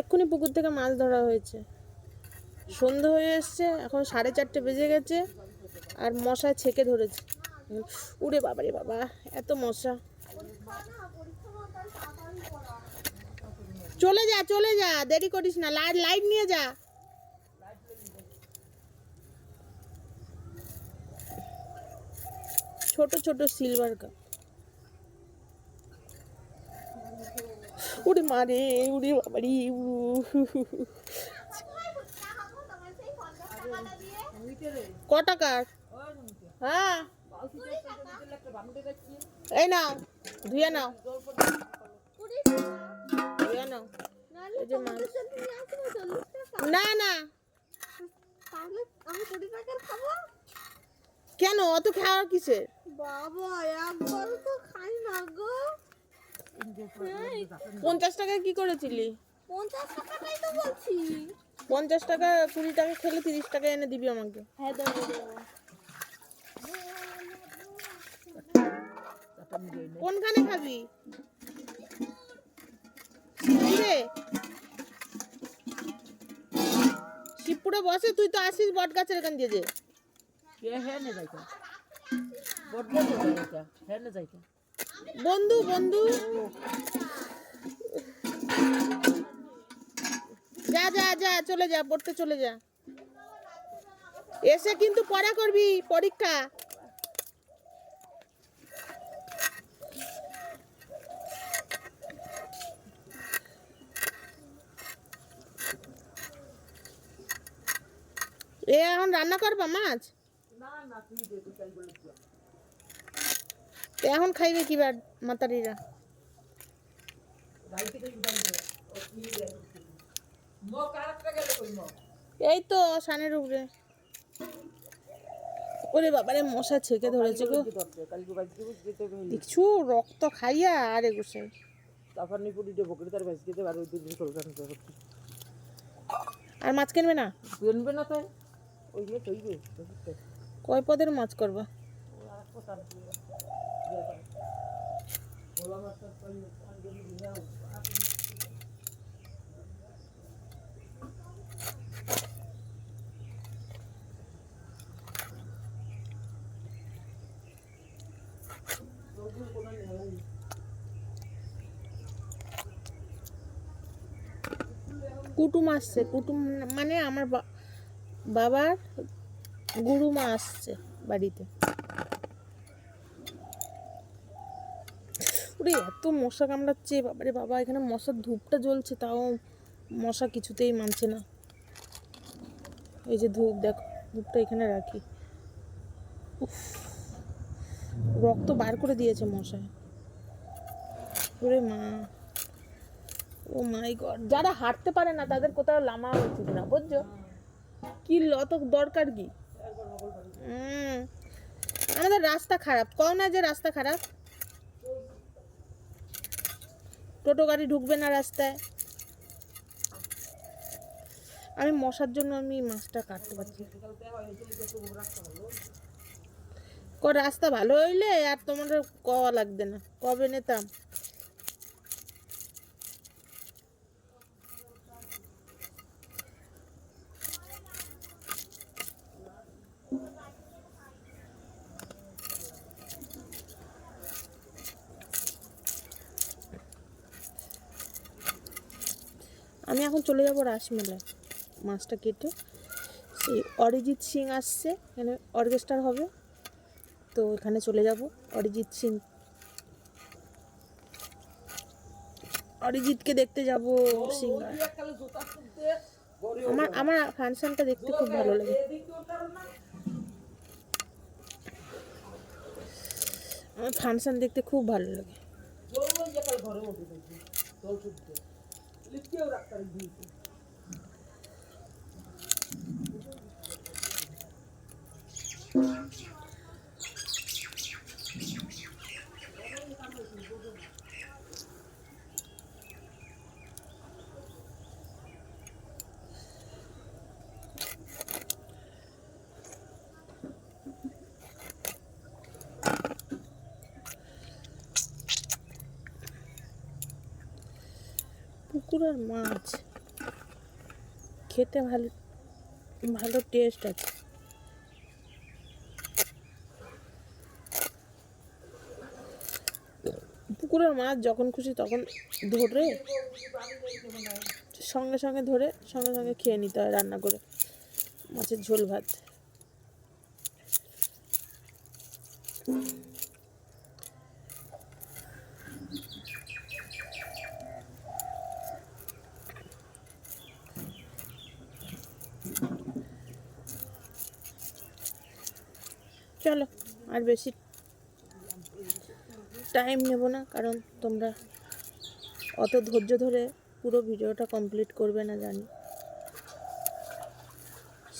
এক্ষুনি পুকুর থেকে মাছ ধরা হয়েছে। সন্ধে হয়ে এসছে, এখন সাড়ে চারটে বেজে গেছে, আর মশায় ছেকে ধরেছে। উড়ে বাবারে বাবা, এত মশা। চলে যা চলে যা, দেরি করিস না লাইট লাইট নিয়ে যা। ছোট ছোট সিলভার কাপ উড়ে মারে উড়ে বাবারি ক টাকার হ্যাঁ এই নাও ধুয়ে নাও ধুয়ে নাও না না কেন? অত খাওয়ার কিসের? বাবা একবার তো খাই না গো। পঞ্চাশ টাকা কি করেছিলি? পঞ্চাশ টাকাটাই তো বলছি। পঞ্চাশ টাকা কুড়ি টাকা খেলে তিরিশ টাকা এনে দিবি আমাকে। হ্যাঁ দেবো কোনখানে খাবি? শিবপুরে? বসে তুই তো আসিস বট গাছের এখান দিয়ে যে। হ্যাঁ নে যাইতা? নে যাইতা হ্যাঁ নে যাইতা? বন্ধু বন্ধু। যা যা যা, চলে যা, পড়তে চলে যা। এসে কিন্তু পড়া করবি, পরীক্ষা। এ এখন রান্না করবা মাছ? না না এখন খাইবে কি বার মাতারিরা? এই তো সানের উপরে ওরে বাবারে, মশা ছেকে ধরেছে গো। দিব কিছু রক্ত খাইয়া আর এগুছে। তারপর নি পুরি দে বকরি তার ভাইস দিতে আর ওই দিন কলকান করতে আর মাছ কিনবে না? কিনবে না তাই ওই যে কইবে কয় পদের মাছ করবা? কুটুম আসছে কুটুম মানে আমার বাবার গুরুমা আসছে বাড়িতে। ওরে এত মশা কামড়াচ্ছে বাবারে বাবা এখানে মশার ধূপটা জ্বলছে তাও মশা কিছুতেই মানছে না। এই যে ধূপ দেখো ধূপটা এখানে রাখি। উফ, রক্ত বার করে দিয়েছে মশায়। ওরে মা ও মাই গড যারা হাঁটতে পারে না তাদের কোথাও লামা উচিত না বুঝছ? কি অত দরকার কি? আমাদের রাস্তা খারাপ কও না যে রাস্তা খারাপ? টোটো গাড়ি ঢুকবে না রাস্তায়। আমি মশার জন্য আমি মাছটা কাটতে পারছি রাস্তা ভালো হইলে আর তোমাদের কওয়া লাগবে না। কবে নিতাম? আমি এখন চলে যাব রাসমেলায়। মাছটা কেটে। সেই অরিজিৎ সিং আসছে, এখানে অর্কেস্ট্রার হবে। তো এখানে চলে যাব অরিজিৎ সিং। অরিজিৎকে দেখতে যাব সিঙ্গার। আমার আমার ফাংশনটা দেখতে খুব ভালো লাগে। আমার ফাংশন দেখতে খুব ভালো লাগে। পুকুর আর মাছ। খেতে ভালো ভালো টেস্ট আছে। পুকুরের মাছ যখন খুশি তখন ধরে সঙ্গে সঙ্গে ধরে সঙ্গে সঙ্গে খেয়ে নিতে হয় রান্না করে। মাছের ঝোল ভাত। চলো, আর বেশি টাইম নেব না, কারণ তোমরা অত ধৈর্য ধরে পুরো ভিডিওটা কমপ্লিট করবে না জানি।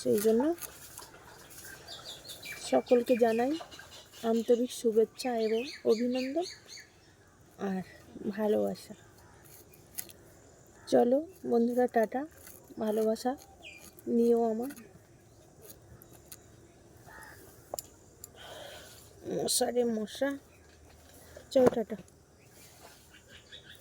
সেই জন্য সকলকে জানাই আন্তরিক শুভেচ্ছা এবং অভিনন্দন আর ভালোবাসা। চলো বন্ধুরা, টাটা। ভালোবাসা নিও আমার। মশা রে মশা। চলো টাটা।